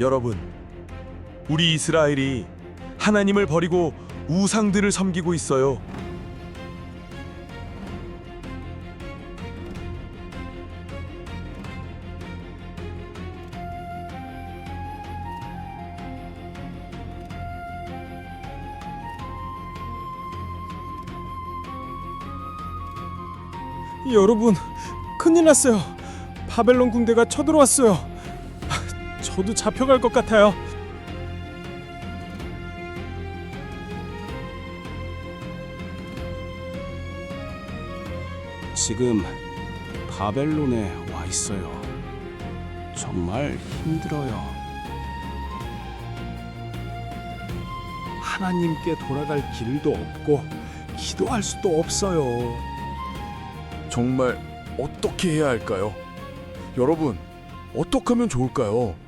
여러분, 우리 이스라엘이 하나님을 버리고 우상들을 섬기고 있어요. 여러분, 큰일 났어요. 바벨론 군대가 쳐들어왔어요. 아, 저도 잡혀갈 것 같아요. 지금 바벨론에 와 있어요. 정말 힘들어요. 하나님께 돌아갈 길도 없고 기도할 수도 없어요. 정말 어떻게 해야 할까요? 여러분, 어떻게 하면 좋을까요?